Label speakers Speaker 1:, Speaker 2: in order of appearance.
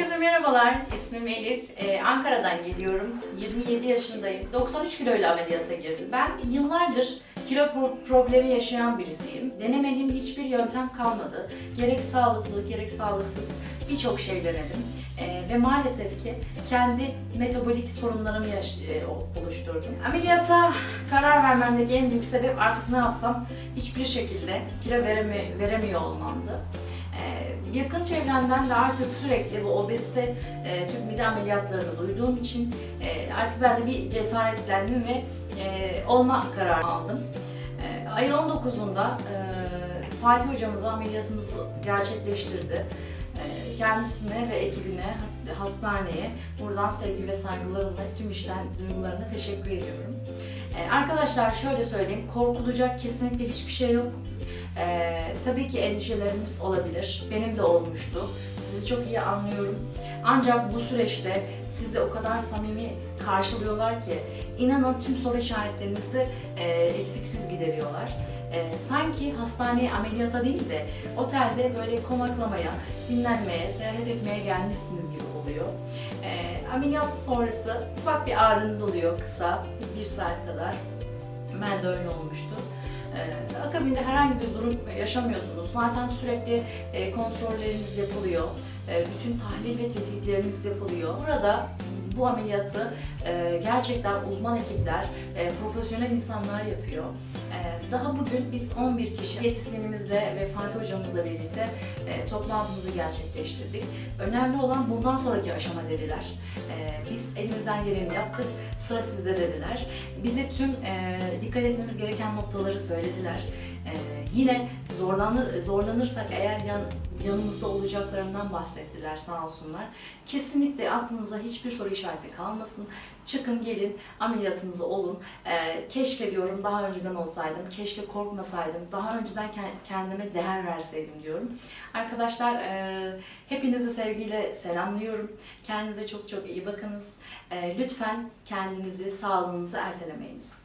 Speaker 1: Herkese merhabalar. İsmim Elif. Ee, Ankara'dan geliyorum. 27 yaşındayım. 93 kiloyla ameliyata girdim. Ben yıllardır kilo pro- problemi yaşayan birisiyim. Denemediğim hiçbir yöntem kalmadı. Gerek sağlıklı, gerek sağlıksız birçok şey denedim. Ee, ve maalesef ki kendi metabolik sorunlarımı yaş- e, oluşturdum. Ameliyata karar vermemdeki en büyük sebep artık ne yapsam hiçbir şekilde kilo veremi- veremiyor olmamdı. Yakın çevremden de artık sürekli bu obezite e, tüp mide ameliyatlarını duyduğum için e, artık ben de bir cesaretlendim ve e, olma kararı aldım. E, ayın 19'unda e, Fatih hocamız ameliyatımızı gerçekleştirdi. E, kendisine ve ekibine, hastaneye buradan sevgi ve saygılarımla tüm işten duygularına teşekkür ediyorum. E, arkadaşlar şöyle söyleyeyim, korkulacak kesinlikle hiçbir şey yok. Ee, tabii ki endişelerimiz olabilir. Benim de olmuştu. Sizi çok iyi anlıyorum. Ancak bu süreçte sizi o kadar samimi karşılıyorlar ki inanın tüm soru işaretlerinizi e, eksiksiz gideriyorlar. E, sanki hastaneye ameliyata değil de otelde böyle konaklamaya, dinlenmeye, seyahat etmeye gelmişsiniz gibi oluyor. E, ameliyat sonrası ufak bir ağrınız oluyor kısa, bir saat kadar. Ben de öyle olmuştu. Ee, akabinde herhangi bir durum yaşamıyorsunuz. Zaten sürekli e, kontrolleriniz yapılıyor. E, bütün tahlil ve tetkikleriniz yapılıyor. Burada bu ameliyatı e, gerçekten uzman ekipler, e, profesyonel insanlar yapıyor. Daha bugün biz 11 kişi diyetisyenimizle ve Fatih hocamızla birlikte toplantımızı gerçekleştirdik. Önemli olan bundan sonraki aşama dediler. Biz elimizden geleni yaptık, sıra sizde dediler. Bize tüm dikkat etmemiz gereken noktaları söylediler. Yine zorlanır zorlanırsak eğer yan, yanımızda olacaklarından bahsettiler sağ olsunlar. Kesinlikle aklınıza hiçbir soru işareti kalmasın. Çıkın gelin ameliyatınızı olun. E, keşke diyorum daha önceden olsaydım, keşke korkmasaydım, daha önceden ke- kendime değer verseydim diyorum. Arkadaşlar e, hepinizi sevgiyle selamlıyorum. Kendinize çok çok iyi bakınız. E, lütfen kendinizi, sağlığınızı ertelemeyiniz.